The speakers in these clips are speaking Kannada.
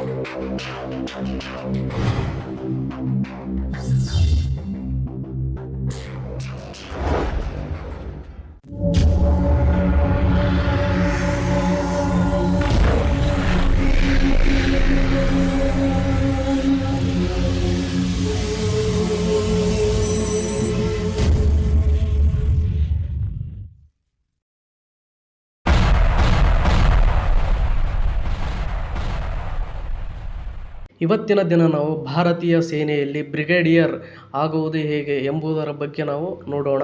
Thank you. ಇವತ್ತಿನ ದಿನ ನಾವು ಭಾರತೀಯ ಸೇನೆಯಲ್ಲಿ ಬ್ರಿಗೇಡಿಯರ್ ಆಗುವುದು ಹೇಗೆ ಎಂಬುದರ ಬಗ್ಗೆ ನಾವು ನೋಡೋಣ.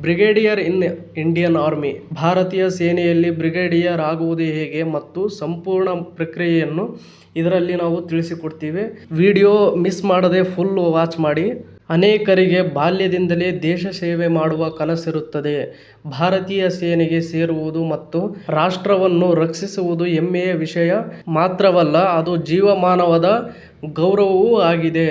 ಬ್ರಿಗೇಡಿಯರ್ ಇನ್ ಇಂಡಿಯನ್ ಆರ್ಮಿ, ಭಾರತೀಯ ಸೇನೆಯಲ್ಲಿ ಬ್ರಿಗೇಡಿಯರ್ ಆಗುವುದು ಹೇಗೆ ಮತ್ತು ಸಂಪೂರ್ಣ ಪ್ರಕ್ರಿಯೆಯನ್ನು ಇದರಲ್ಲಿ ನಾವು ತಿಳಿಸಿಕೊಡ್ತೀವಿ. ವಿಡಿಯೋ ಮಿಸ್ ಮಾಡದೆ ಫುಲ್ ವಾಚ್ ಮಾಡಿ. ಅನೇಕರಿಗೆ ಬಾಲ್ಯದಿಂದಲೇ ದೇಶ ಸೇವೆ ಮಾಡುವ ಕನಸಿರುತ್ತದೆ. ಭಾರತೀಯ ಸೇನೆಗೆ ಸೇರುವುದು ಮತ್ತು ರಾಷ್ಟ್ರವನ್ನು ರಕ್ಷಿಸುವುದು ಹೆಮ್ಮೆಯ ವಿಷಯ ಮಾತ್ರವಲ್ಲ, ಅದು ಜೀವಮಾನವದ ಗೌರವವೂ ಆಗಿದೆ.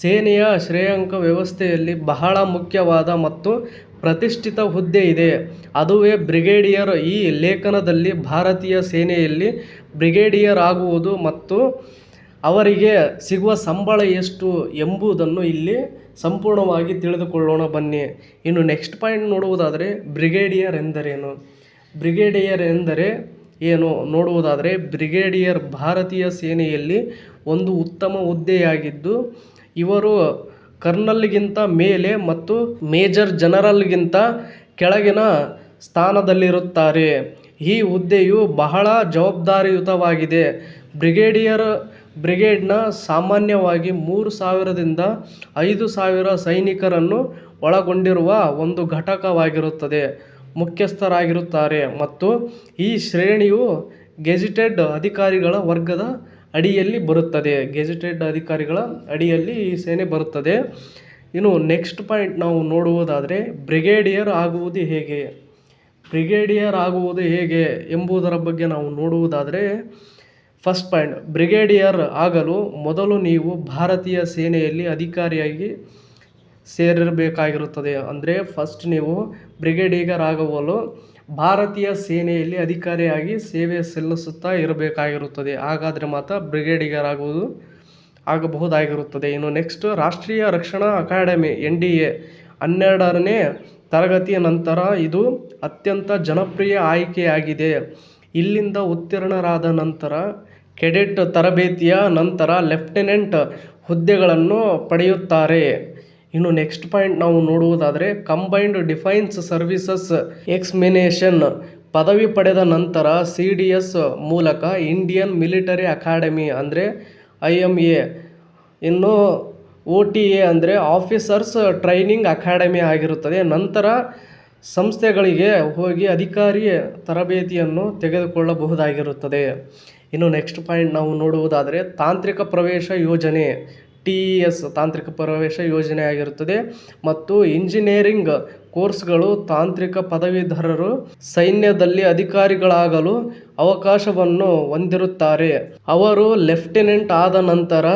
ಸೇನೆಯ ಶ್ರೇಯಾಂಕ ವ್ಯವಸ್ಥೆಯಲ್ಲಿ ಬಹಳ ಮುಖ್ಯವಾದ ಮತ್ತು ಪ್ರತಿಷ್ಠಿತ ಹುದ್ದೆ ಇದೆ. ಅದುವೇ ಬ್ರಿಗೇಡಿಯರ್ ಈ ಲೇಖನದಲ್ಲಿ ಭಾರತೀಯ ಸೇನೆಯಲ್ಲಿ ಬ್ರಿಗೇಡಿಯರ್ ಆಗುವುದು ಮತ್ತು ಅವರಿಗೆ ಸಿಗುವ ಸಂಬಳ ಎಷ್ಟು ಎಂಬುದನ್ನು ಇಲ್ಲಿ ಸಂಪೂರ್ಣವಾಗಿ ತಿಳಿದುಕೊಳ್ಳೋಣ ಬನ್ನಿ. ಇನ್ನು ನೆಕ್ಸ್ಟ್ ಪಾಯಿಂಟ್ ನೋಡುವುದಾದರೆ ಬ್ರಿಗೇಡಿಯರ್ ಎಂದರೇನು? ಬ್ರಿಗೇಡಿಯರ್ ಎಂದರೆ ಏನು? ನೋಡುವುದಾದರೆ ಬ್ರಿಗೇಡಿಯರ್ ಭಾರತೀಯ ಸೇನೆಯಲ್ಲಿ ಒಂದು ಉತ್ತಮ ಹುದ್ದೆಯಾಗಿದ್ದು, ಇವರು ಕರ್ನಲ್ಗಿಂತ ಮೇಲೆ ಮತ್ತು ಮೇಜರ್ ಜನರಲ್ಗಿಂತ ಕೆಳಗಿನ ಸ್ಥಾನದಲ್ಲಿರುತ್ತಾರೆ. ಈ ಹುದ್ದೆಯು ಬಹಳ ಜವಾಬ್ದಾರಿಯುತವಾಗಿದೆ. ಬ್ರಿಗೇಡಿಯರ್ ಬ್ರಿಗೇಡ್ನ ಸಾಮಾನ್ಯವಾಗಿ ಮೂರು ಸಾವಿರದಿಂದ ಐದು ಸಾವಿರ ಸೈನಿಕರನ್ನು ಒಳಗೊಂಡಿರುವ ಒಂದು ಘಟಕವಾಗಿರುತ್ತದೆ. ಮುಖ್ಯಸ್ಥರಾಗಿರುತ್ತಾರೆ ಮತ್ತು ಈ ಶ್ರೇಣಿಯು ಗೆಜಿಟೆಡ್ ಅಧಿಕಾರಿಗಳ ವರ್ಗದ ಅಡಿಯಲ್ಲಿ ಬರುತ್ತದೆ. ಗೆಜಿಟೆಡ್ ಅಧಿಕಾರಿಗಳ ಅಡಿಯಲ್ಲಿ ಈ ಸೇನೆ ಬರುತ್ತದೆ. ಇನ್ನು ನೆಕ್ಸ್ಟ್ ಪಾಯಿಂಟ್ ನಾವು ನೋಡುವುದಾದರೆ ಬ್ರಿಗೇಡಿಯರ್ ಆಗುವುದು ಹೇಗೆ? ಬ್ರಿಗೇಡಿಯರ್ ಆಗುವುದು ಹೇಗೆ ಎಂಬುದರ ಬಗ್ಗೆ ನಾವು ನೋಡುವುದಾದರೆ ಫಸ್ಟ್ ಪಾಯಿಂಟ್ ಬ್ರಿಗೇಡಿಯರ್ ಆಗಲು ಮೊದಲು ನೀವು ಭಾರತೀಯ ಸೇನೆಯಲ್ಲಿ ಅಧಿಕಾರಿಯಾಗಿ ಸೇರಿರಬೇಕಾಗಿರುತ್ತದೆ. ಅಂದರೆ ಫಸ್ಟ್ ನೀವು ಬ್ರಿಗೇಡಿಯರ್ ಆಗಲು ಭಾರತೀಯ ಸೇನೆಯಲ್ಲಿ ಅಧಿಕಾರಿಯಾಗಿ ಸೇವೆ ಸಲ್ಲಿಸುತ್ತಾ ಇರಬೇಕಾಗಿರುತ್ತದೆ. ಹಾಗಾದರೆ ಮಾತ್ರ ಬ್ರಿಗೇಡಿಯರ್ ಆಗುವುದು, ಆಗಬಹುದಾಗಿರುತ್ತದೆ. ಇನ್ನು ನೆಕ್ಸ್ಟ್ ರಾಷ್ಟ್ರೀಯ ರಕ್ಷಣಾ ಅಕಾಡೆಮಿ, ಎನ್ ಡಿ ಎ ಹನ್ನೆರಡನೇ ತರಗತಿಯ ನಂತರ ಇದು ಅತ್ಯಂತ ಜನಪ್ರಿಯ ಆಯ್ಕೆಯಾಗಿದೆ. ಇಲ್ಲಿಂದ ಉತ್ತೀರ್ಣರಾದ ನಂತರ ಕೆಡೆಟ್ ತರಬೇತಿಯ ನಂತರ ಲೆಫ್ಟಿನೆಂಟ್ ಹುದ್ದೆಗಳನ್ನು ಪಡೆಯುತ್ತಾರೆ. ಇನ್ನು ನೆಕ್ಸ್ಟ್ ಪಾಯಿಂಟ್ ನಾವು ನೋಡುವುದಾದರೆ, ಕಂಬೈನ್ಡ್ ಡಿಫೈನ್ಸ್ ಸರ್ವೀಸಸ್ ಎಕ್ಸ್ಮಿನೇಷನ್ ಪದವಿ ಪಡೆದ ನಂತರ ಸಿ ಡಿ ಎಸ್ ಮೂಲಕ ಇಂಡಿಯನ್ ಮಿಲಿಟರಿ ಅಕಾಡೆಮಿ ಅಂದರೆ ಐ ಎಂ ಎ, ಇನ್ನು ಓ ಟಿ ಎ ಅಂದರೆ ಆಫೀಸರ್ಸ್ ಟ್ರೈನಿಂಗ್ ಅಕಾಡೆಮಿ ಆಗಿರುತ್ತದೆ. ನಂತರ ಸಂಸ್ಥೆಗಳಿಗೆ ಹೋಗಿ ಅಧಿಕಾರಿ ತರಬೇತಿಯನ್ನು ತೆಗೆದುಕೊಳ್ಳಬಹುದಾಗಿರುತ್ತದೆ. ಇನ್ನು ನೆಕ್ಸ್ಟ್ ಪಾಯಿಂಟ್ ನಾವು ನೋಡುವುದಾದರೆ ತಾಂತ್ರಿಕ ಪ್ರವೇಶ ಯೋಜನೆ ಟಿ ಇ ಎಸ್ ತಾಂತ್ರಿಕ ಪ್ರವೇಶ ಯೋಜನೆ ಆಗಿರುತ್ತದೆ ಮತ್ತು ಇಂಜಿನಿಯರಿಂಗ್ ಕೋರ್ಸ್ಗಳು ತಾಂತ್ರಿಕ ಪದವೀಧರರು ಸೈನ್ಯದಲ್ಲಿ ಅಧಿಕಾರಿಗಳಾಗಲು ಅವಕಾಶವನ್ನು ಹೊಂದಿರುತ್ತಾರೆ. ಅವರು ಲೆಫ್ಟಿನೆಂಟ್ ಆದ ನಂತರ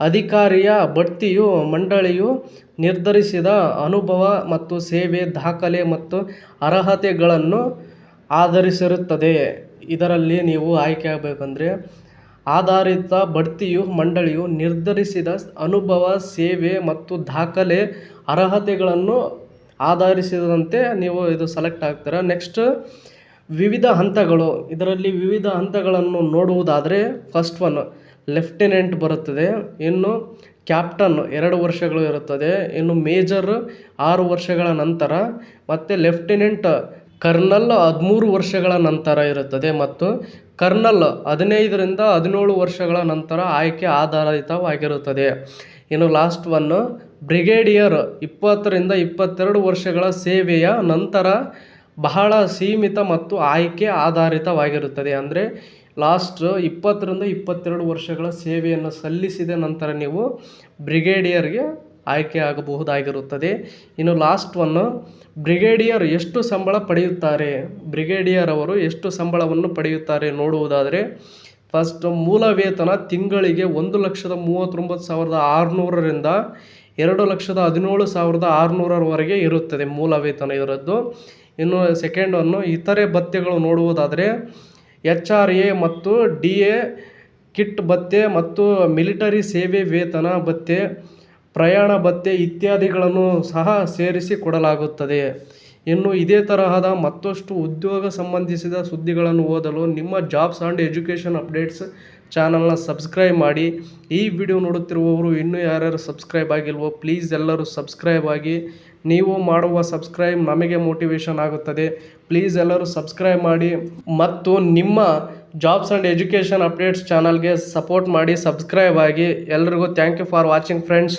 ಅಧಿಕಾರಿಯ ಬಡ್ತಿಯು ಮಂಡಳಿಯು ನಿರ್ಧರಿಸಿದ ಅನುಭವ ಮತ್ತು ಸೇವೆ ದಾಖಲೆ ಮತ್ತು ಅರ್ಹತೆಗಳನ್ನು ಆಧರಿಸಿರುತ್ತದೆ. ಇದರಲ್ಲಿ ನೀವು ಆಯ್ಕೆ ಆಗಬೇಕಂದ್ರೆ, ಆಧಾರಿತ ಬಡ್ತಿಯು ಮಂಡಳಿಯು ನಿರ್ಧರಿಸಿದ ಅನುಭವ, ಸೇವೆ ಮತ್ತು ದಾಖಲೆ ಅರ್ಹತೆಗಳನ್ನು ಆಧರಿಸಿದಂತೆ ನೀವು ಇದು ಸೆಲೆಕ್ಟ್ ಆಗ್ತೀರ. ನೆಕ್ಸ್ಟ್, ವಿವಿಧ ಹಂತಗಳು. ಇದರಲ್ಲಿ ವಿವಿಧ ಹಂತಗಳನ್ನು ನೋಡುವುದಾದರೆ ಫಸ್ಟ್ ಒನ್ ಲೆಫ್ಟಿನೆಂಟ್ ಬರುತ್ತದೆ. ಇನ್ನು ಕ್ಯಾಪ್ಟನ್ ಎರಡು ವರ್ಷಗಳು ಇರುತ್ತದೆ. ಇನ್ನು ಮೇಜರ್ ಆರು ವರ್ಷಗಳ ನಂತರ ಮತ್ತು ಲೆಫ್ಟಿನೆಂಟ್ ಕರ್ನಲ್ ಹದಿಮೂರು ವರ್ಷಗಳ ನಂತರ ಇರುತ್ತದೆ. ಮತ್ತು ಕರ್ನಲ್ ಹದಿನೈದರಿಂದ ಹದಿನೇಳು ವರ್ಷಗಳ ನಂತರ ಆಯ್ಕೆ ಆಧಾರಿತವಾಗಿರುತ್ತದೆ. ಇನ್ನು ಲಾಸ್ಟ್ ಒನ್ನು ಬ್ರಿಗೇಡಿಯರ್ ಇಪ್ಪತ್ತರಿಂದ ಇಪ್ಪತ್ತೆರಡು ವರ್ಷಗಳ ಸೇವೆಯ ನಂತರ ಬಹಳ ಸೀಮಿತ ಮತ್ತು ಆಯ್ಕೆ ಆಧಾರಿತವಾಗಿರುತ್ತದೆ. ಅಂದರೆ ಲಾಸ್ಟ್ ಇಪ್ಪತ್ತರಿಂದ ಇಪ್ಪತ್ತೆರಡು ವರ್ಷಗಳ ಸೇವೆಯನ್ನು ಸಲ್ಲಿಸಿದ ನಂತರ ನೀವು ಬ್ರಿಗೇಡಿಯರ್ಗೆ ಆಯ್ಕೆ ಆಗಬಹುದಾಗಿರುತ್ತದೆ. ಇನ್ನು ಲಾಸ್ಟ್ ಒನ್ನು ಬ್ರಿಗೇಡಿಯರ್ ಎಷ್ಟು ಸಂಬಳ ಪಡೆಯುತ್ತಾರೆ? ಬ್ರಿಗೇಡಿಯರ್ ಅವರು ಎಷ್ಟು ಸಂಬಳವನ್ನು ಪಡೆಯುತ್ತಾರೆ ನೋಡುವುದಾದರೆ, ಫಸ್ಟ್ ಮೂಲ ವೇತನ ತಿಂಗಳಿಗೆ ಒಂದು ಲಕ್ಷದ ಮೂವತ್ತೊಂಬತ್ತು ಸಾವಿರದ ಆರುನೂರರಿಂದ ಎರಡು ಲಕ್ಷದ ಹದಿನೇಳು ಸಾವಿರದ ಆರುನೂರರವರೆಗೆ ಇರುತ್ತದೆ ಮೂಲ ವೇತನ ಇದರದ್ದು ಇನ್ನು ಸೆಕೆಂಡ್ ಒನ್ನು ಇತರೆ ಭತ್ಯೆಗಳು ನೋಡುವುದಾದರೆ ಎಚ್ ಆರ್ ಎ ಮತ್ತು ಡಿ ಎ ಕಿಟ್ ಭತ್ಯೆ ಮತ್ತು ಮಿಲಿಟರಿ ಸೇವೆ ವೇತನ ಭತ್ಯೆ ಪ್ರಯಾಣ ಭತ್ಯೆ ಇತ್ಯಾದಿಗಳನ್ನು ಸಹ ಸೇರಿಸಿ ಕೊಡಲಾಗುತ್ತದೆ. ಇನ್ನು ಇದೇ ತರಹದ ಮತ್ತಷ್ಟು ಉದ್ಯೋಗ ಸಂಬಂಧಿಸಿದ ಸುದ್ದಿಗಳನ್ನು ಓದಲು ನಿಮ್ಮ ಜಾಬ್ಸ್ ಆ್ಯಂಡ್ ಎಜುಕೇಷನ್ ಅಪ್ಡೇಟ್ಸ್ ಚಾನಲ್ನ ಸಬ್ಸ್ಕ್ರೈಬ್ ಮಾಡಿ. ಈ ವಿಡಿಯೋ ನೋಡುತ್ತಿರುವವರು ಇನ್ನೂ ಯಾರ್ಯಾರು ಸಬ್ಸ್ಕ್ರೈಬ್ ಆಗಿಲ್ವೋ, ಪ್ಲೀಸ್ ಎಲ್ಲರೂ ಸಬ್ಸ್ಕ್ರೈಬ್ ಆಗಿ ನೀವು ಮಾಡುವ ಸಬ್ಸ್ಕ್ರೈಬ್ ನಮಗೆ ಮೋಟಿವೇಶನ್ ಆಗುತ್ತದೆ. ಪ್ಲೀಸ್ ಎಲ್ಲರೂ ಸಬ್ಸ್ಕ್ರೈಬ್ ಮಾಡಿ ಮತ್ತು ನಿಮ್ಮ ಜಾಬ್ಸ್ ಆ್ಯಂಡ್ ಎಜುಕೇಷನ್ ಅಪ್ಡೇಟ್ಸ್ ಚಾನಲ್ಗೆ ಸಪೋರ್ಟ್ ಮಾಡಿ ಸಬ್ಸ್ಕ್ರೈಬ್ ಆಗಿ ಎಲ್ರಿಗೂ thank you for watching friends